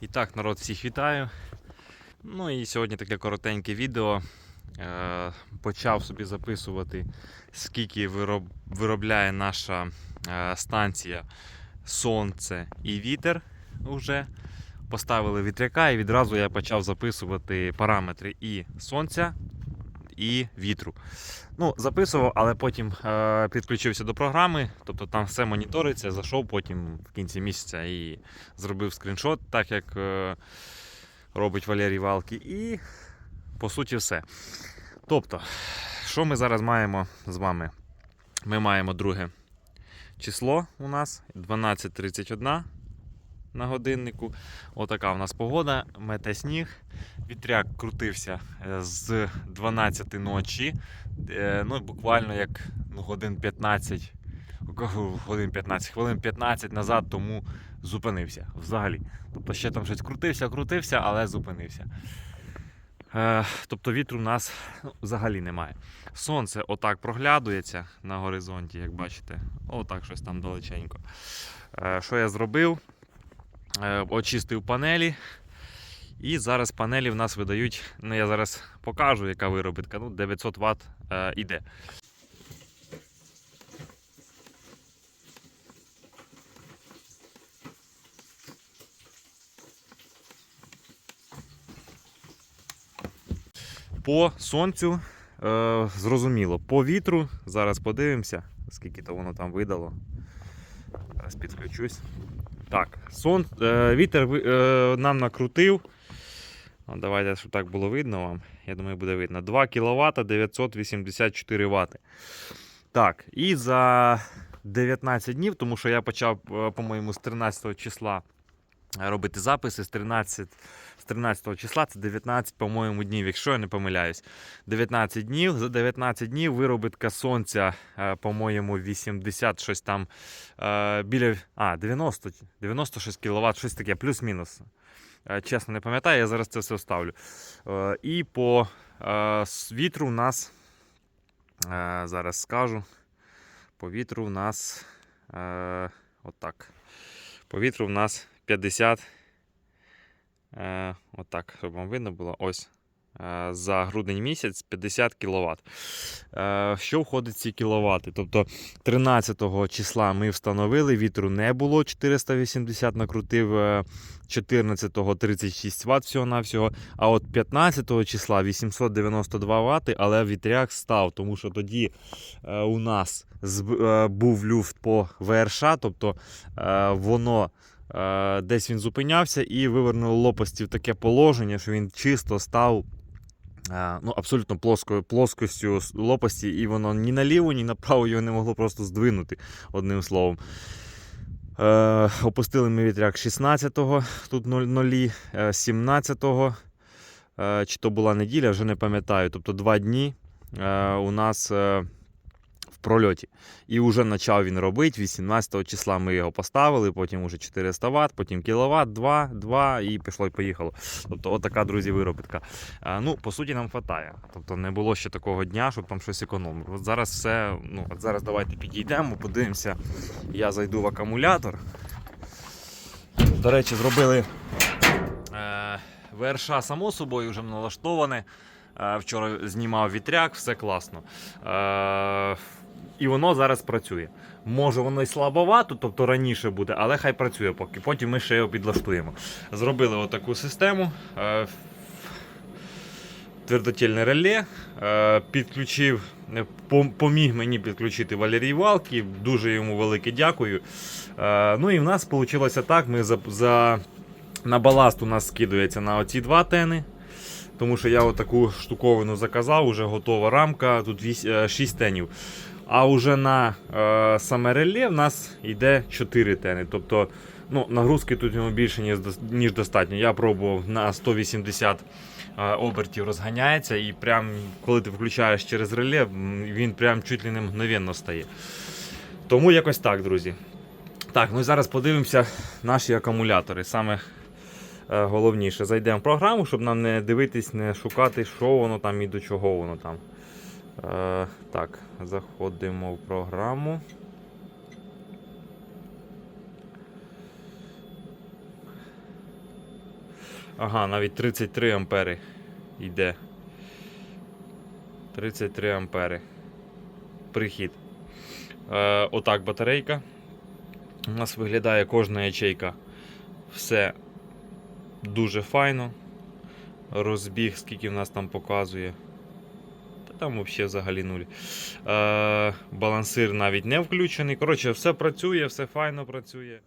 І так, народ, всіх вітаю. Ну і сьогодні таке коротеньке відео. Е, почав собі записувати, скільки вироб, виробляє наша е, станція сонце і вітер уже. Поставили вітряка, і відразу я почав записувати параметри і сонця, і вітру. Ну, записував, але потім е, підключився до програми, тобто там все моніториться, зайшов потім в кінці місяця і зробив скріншот, так як е, робить Валерій Валки. І по суті все. Тобто, що ми зараз маємо з вами? Ми маємо друге число у нас 12.31 на годиннику. Отака у нас погода, мете сніг. Вітряк крутився е, з 12 ночі. Е, Ну, буквально як ну, годин 15, годин 15, хвилин 15 назад тому зупинився взагалі. Тобто ще там щось крутився, крутився, але зупинився. Е, Тобто вітру в нас ну, взагалі немає. Сонце отак проглядується на горизонті, як бачите. Отак щось там далеченько. Що я зробив? Е, Очистив панелі. І зараз панелі в нас видають, ну я зараз покажу, яка виробітка. Ну, 900 Вт е, іде. По сонцю е, зрозуміло. По вітру зараз подивимося, скільки то воно там видало. Зараз підключусь. Так, сон, е, вітер е, нам накрутив. Ну, давайте, щоб так було видно вам. Я думаю, буде видно. 2 кВт 984 Вт. Так, і за 19 днів, тому що я почав, е, по-моєму, з 13 числа робити записи з 13, з 13 числа, це 19, по-моєму, днів, якщо я не помиляюсь. 19 днів. За 19 днів виробітка сонця, е, по-моєму, 80 щось там е, біля а, 90, 96 кВт, щось таке, плюс-мінус. Е, Чесно, не пам'ятаю, я зараз це все вставлю. І по вітру у нас, зараз скажу, по вітру у нас отак. По вітру у нас 50. Е, отак, щоб вам видно було. Ось. Е, За грудень місяць 50 кВт. Е, Що входить в ці кіловати? Тобто 13 числа ми встановили, вітру не було 480, накрутив е, 14-го 36 Вт всього-навсього. А от 15 числа 892 Вт, але вітряк став, тому що тоді е, у нас був люфт по ВРШ, тобто воно. Е, Десь він зупинявся і вивернуло лопасті в таке положення, що він чисто став е, ну, абсолютно плоскою, плоскостю лопасті, і воно ні наліво, ні направо його не могло просто здвинути, одним словом. Е, опустили ми вітряк 16-го, тут 0, 0 е, 17-го, е, чи то була неділя, вже не пам'ятаю. Тобто два дні у нас в прольоті. І вже почав він робити. 18 числа ми його поставили, потім уже 400 Вт, потім кіловат, 2, 2 і пішло і поїхало. Тобто, отака, друзі, виробітка. Е, ну, по суті, нам вистачає. Тобто не було ще такого дня, щоб там щось економив. От зараз все, ну, от зараз давайте підійдемо, подивимося. Я зайду в акумулятор. До речі, зробили е, ВРШ само собою вже налаштоване. Е, вчора знімав вітряк, все класно. І воно зараз працює. Може воно і слабовато, тобто раніше буде, але хай працює поки. Потім ми ще його підлаштуємо. Зробили отаку систему. Е, твердотільне реле. Е, підключив, е, поміг мені підключити Валерій Валки. Дуже йому велике дякую. Ну і в нас вийшло так. Ми за, за, на баласт у нас скидується на оці два тени. Тому що я отаку штуковину заказав, вже готова рамка, тут 6 тенів. А вже на е, саме реле в нас йде 4 тени. Тобто ну, нагрузки тут йому більше, ніж, ніж достатньо. Я пробував на 180 е, обертів розганяється, і прям коли ти включаєш через реле, він прям чуть ли не мгновенно стає. Тому якось так, друзі. Так, ну і зараз подивимося наші акумулятори. Саме е, головніше. Зайдемо в програму, щоб нам не дивитись, не шукати, що воно там і до чого воно там. Е, так, заходимо в програму. Ага, навіть 33 ампери йде. 33 ампери. Прихід. Е, отак батарейка. У нас виглядає кожна ячейка. Все дуже файно. Розбіг, скільки в нас там показує. Та там взагалі нуль. Е, балансир навіть не включений. Коротше, все працює, все файно працює.